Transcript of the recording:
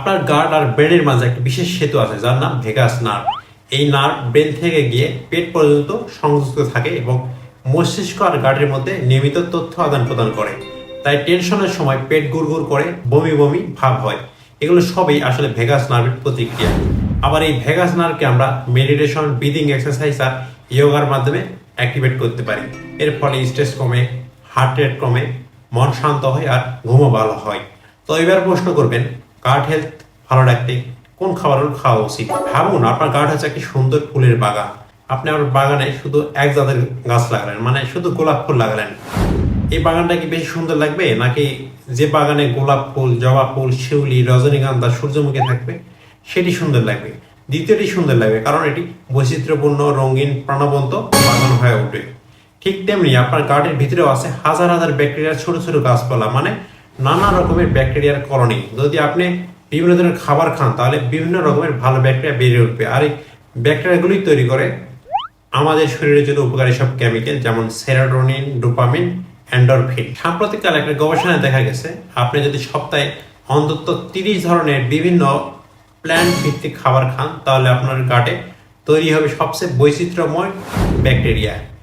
আপনার গার্ড আর ব্রেনের মাঝে একটা বিশেষ সেতু আছে, যার নাম ভেগাস নার্ভ। এই নার্ভ ব্রেন থেকে গিয়ে পেট পর্যন্ত সংযুক্ত থাকে এবং মস্তিষ্ক আর গার্ডের মধ্যে নিয়মিত তথ্য আদান প্রদান করে। তাই টেনশনের সময় পেট গুড়গুড় করে, বমি বমি ভাব হয়। এগুলো সবই আসলে ভেগাস নার্ভের প্রতিক্রিয়া। আবার এই ভেগাস নার্ভকে আমরা মেডিটেশন, ব্রিদিং এক্সারসাইজ আর ইয়োগার মাধ্যমে অ্যাক্টিভেট করতে পারি। এর ফলে স্ট্রেস কমে, হার্ট রেট কমে, মন শান্ত হয় আর ঘুমও ভালো হয়। তো এবার প্রশ্ন করবেন গার্ড হেলথ ভালো রাখতে কোন খাবারগুলো খাওয়া উচিত? ভাবুন, আপনার গার্ড হচ্ছে একটি সুন্দর ফুলের বাগান। আপনি আপনার বাগানে শুধু এক জাতের গাছ লাগালেন মানে শুধু গোলাপ ফুল লাগালেন। এই বাগানটা কি বেশি সুন্দর লাগবে, নাকি যে বাগানে গোলাপ ফুল, জবা ফুল, শিউলি, রজনীগন্ধা, সূর্যমুখী থাকবে, সেটি সুন্দর লাগবে? দ্বিতীয়টি সুন্দর লাগবে, কারণ এটি বৈচিত্র্যপূর্ণ, রঙিন, প্রাণবন্ত বাগান হয়ে উঠবে ঠিক তেমনি আপনার গার্ডের ভিতরেও আছে হাজার হাজার ব্যাকটেরিয়ার ছোট ছোট গাছপালা মানে নানা রকমের ব্যাকটেরিয়ার কলোনি। যদি আপনি বিভিন্ন ধরনের খাবার খান, তাহলে বিভিন্ন রকমের ভালো ব্যাকটেরিয়া বেড়ে উঠবে। আর এই ব্যাকটেরিয়াগুলি তৈরি করে আমাদের শরীরের জন্য উপকারী সব কেমিক্যাল যেমন সেরাটোনিন ডোপামিন অ্যান্ডরফিন সাম্প্রতিককালে একটা গবেষণায় দেখা গেছে, আপনি যদি সপ্তাহে অন্তত তিরিশ ধরনের বিভিন্ন প্ল্যান্ট ভিত্তিক খাবার খান, তাহলে আপনার গাটে তৈরি হবে সবচেয়ে বৈচিত্র্যময় ব্যাকটেরিয়া।